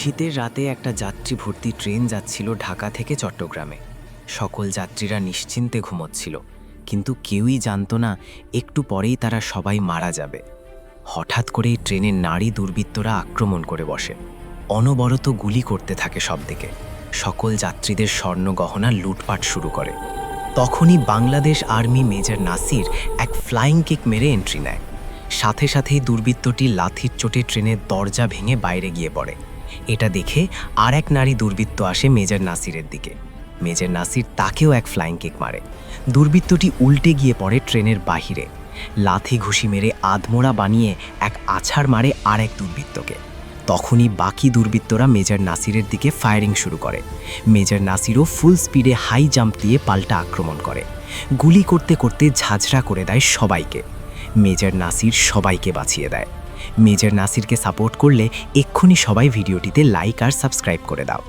শীতের রাতে একটা যাত্রী ভর্তি ট্রেন যাচ্ছিল ঢাকা থেকে চট্টগ্রামে। সকল যাত্রীরা নিশ্চিন্তে ঘুমোচ্ছিল, কিন্তু কেউই জানতো না একটু পরেই তারা সবাই মারা যাবে। হঠাৎ করেই ট্রেনের নারী দুর্বৃত্তরা আক্রমণ করে বসে। অনবরত গুলি করতে থাকে সব দিকে সকল যাত্রীদের স্বর্ণ গহনা লুটপাট শুরু করে। তখনই বাংলাদেশ আর্মি মেজর নাসির এক ফ্লাইং কিক মেরে এন্ট্রি নেয়। সাথে সাথেই দুর্বৃত্তটি লাথির চোটে ট্রেনের দরজা ভেঙে বাইরে গিয়ে পড়ে। এটা দেখে আর এক নারী দুর্বৃত্ত আসে মেজর নাসিরের দিকে। মেজর নাসির তাকেও এক ফ্লাইং কিক মারে। দুর্বৃত্তটি উল্টে গিয়ে পড়ে ট্রেনের বাহিরে। লাথি ঘুষি মেরে আধমোড়া বানিয়ে এক আছাড় মারে আর এক দুর্বৃত্তকে। তখনই বাকি দুর্বৃত্তরা মেজর নাসিরের দিকে ফায়ারিং শুরু করে। মেজর নাসিরও ফুল স্পিডে হাই জাম্প দিয়ে পাল্টা আক্রমণ করে। গুলি করতে করতে ঝাঁঝরা করে দেয় সবাইকে। মেজর নাসির সবাইকে বাঁচিয়ে দেয়। মেজর নাসিরকে সাপোর্ট করলে এক্ষুনি সবাই ভিডিওটিতে লাইক আর সাবস্ক্রাইব করে দাও।